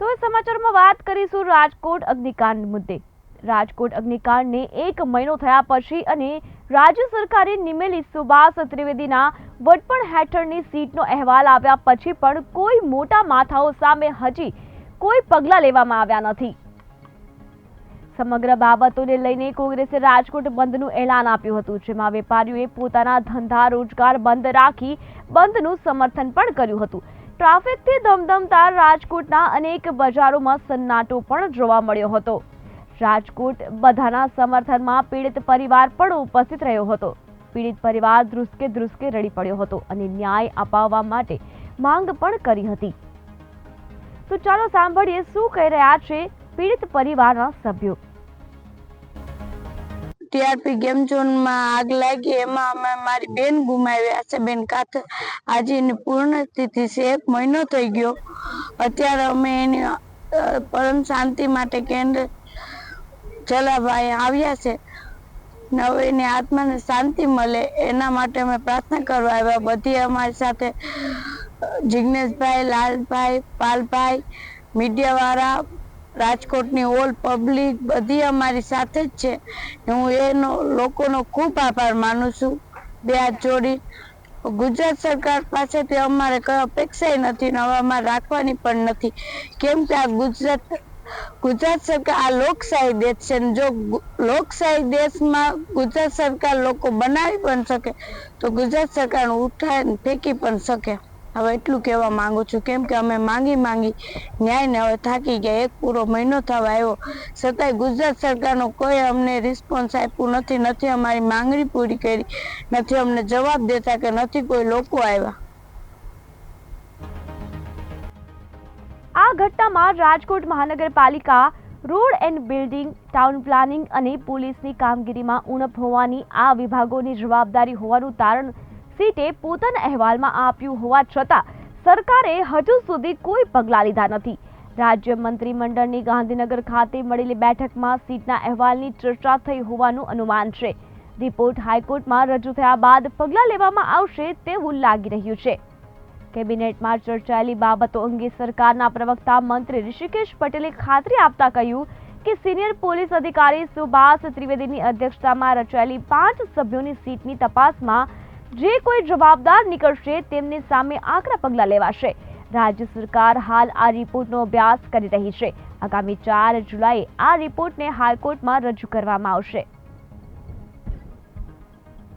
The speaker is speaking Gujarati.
તો સમાચારમાં વાત કરીશું રાજકોટ અગ્નિકાંડ મુદ્દે. રાજકોટ અગ્નિકાંડને એક મહિનો થયા પછી અને રાજ્ય સરકારે નિમેલી સુભાષ ત્રિવેદીના વડપણ હેઠળની સીટનો અહેવાલ આવ્યા પછી પણ કોઈ મોટા માથાઓ સામે હજી કોઈ પગલાં લેવામાં આવ્યા નથી. સમગ્ર બાબતોને લઈને કોંગ્રેસે રાજકોટ બંધનું એલાન આપ્યું હતું, જેમાં વેપારીઓએ પોતાના ધંધા રોજગાર બંધ રાખી બંધનું સમર્થન પણ કર્યું હતું. ટ્રાફિકથી ધમધમતા રાજકોટના અનેક બજારોમાં સન્નાટો પણ જોવા મળ્યો હતો. રાજકોટ બધાના સમર્થનમાં પીડિત પરિવાર પણ ઉપસ્થિત રહ્યો હતો. પીડિત પરિવાર ધ્રુસકે ધ્રુસકે રડી પડ્યો હતો અને ન્યાય અપાવવા માટે માંગ પણ કરી હતી. તો ચાલો સાંભળીએ શું કહી રહ્યા છે પીડિત પરિવારના સભ્યો. ટીઆરપી ગેમ ઝોનમાં આગ લાગી. એમાં અમે મારી બેન ગુમાવ્યા છે. બેન કાથ આજે એની પૂર્ણ છે. એક મહિનો થઈ ગયો. અત્યારે અમે એની પરમ શાંતિ માટે કેન્દ્ર જલાભાઈ આવ્યા છે. હવે એની આત્માને શાંતિ મળે. એના માટે અમે પ્રાર્થના કરવા આવ્યા. બધી અમારી સાથે જિજ્ઞેશભાઈ લાલભાઈ, પાલભાઈ, મીડિયાવાળા રાજકોટની ઓલ પબ્લિક બધી અમારી સાથે જ છે. હું એનો, લોકોનો ખૂબ આભાર માનું છું. બે હાથ જોડી. ગુજરાત સરકાર પાસેથી અમારે કઈ અપેક્ષા નથી ને રાખવાની પણ નથી. કેમ કે આ ગુજરાત ગુજરાત સરકાર, આ લોકશાહી દેશ છે જો લોકશાહી દેશમાં ગુજરાત સરકાર લોકો બનાવી પણ શકે, તો ગુજરાત સરકાર ઉઠાવીને ફેંકી પણ શકે. હવે એટલું કહેવા માંગુ છું, કેમ કે અમે માંગી માંગી ન્યાયને હવે થાકી ગયા. એક પૂરો મહિનો થવા આવ્યો. છતાંય ગુજરાત સરકારનો કોઈ અમને રિસ્પોન્સ આપ્યું નથી નથી અમારી માંગણી પૂરી કરી, નથી અમને જવાબ દેતા કે નથી કોઈ લોકો આવ્યા. આ ઘટનામાં રાજકોટ મહાનગરપાલિકા road and building, town planning અને પોલીસની કામગીરીમાં ઉણપ હોવાની આ વિભાગોની જવાબદારી હોવાનું તારણ સીટે પોતાના અહેવાલમાં આપ્યું હોવા છતાં સરકારે હજુ સુધી કોઈ પગલાં લીધા નથી. રાજ્ય મંત્રીમંડળની ગાંધીનગર ખાતે મળેલી બેઠકમાં સીટના અહેવાલની ચર્ચા થઈ હોવાનું અનુમાન છે. રિપોર્ટ હાઈકોર્ટમાં રજૂ થયા બાદ પગલાં લેવામાં આવશે તેવું લાગી રહ્યું છે. કેબિનેટમાં ચર્ચાયેલી બાબતો અંગે સરકારના પ્રવક્તા મંત્રી ઋષિકેશ પટેલે ખાતરી આપતા કહ્યું કે સિનિયર પોલીસ અધિકારી સુભાષ ત્રિવેદીની અધ્યક્ષતામાં રચાયેલી પાંચ સભ્યોની સીટની તપાસમાં જે કોઈ જવાબદાર નીકળશે તેમની સામે આકરા પગલાં લેવાશે. રાજ્ય સરકાર હાલ આ રિપોર્ટનો અભ્યાસ કરી રહી છે. આગામી ચાર જુલાઈએ આ રિપોર્ટને હાઈકોર્ટમાં રજૂ કરવામાં આવશે.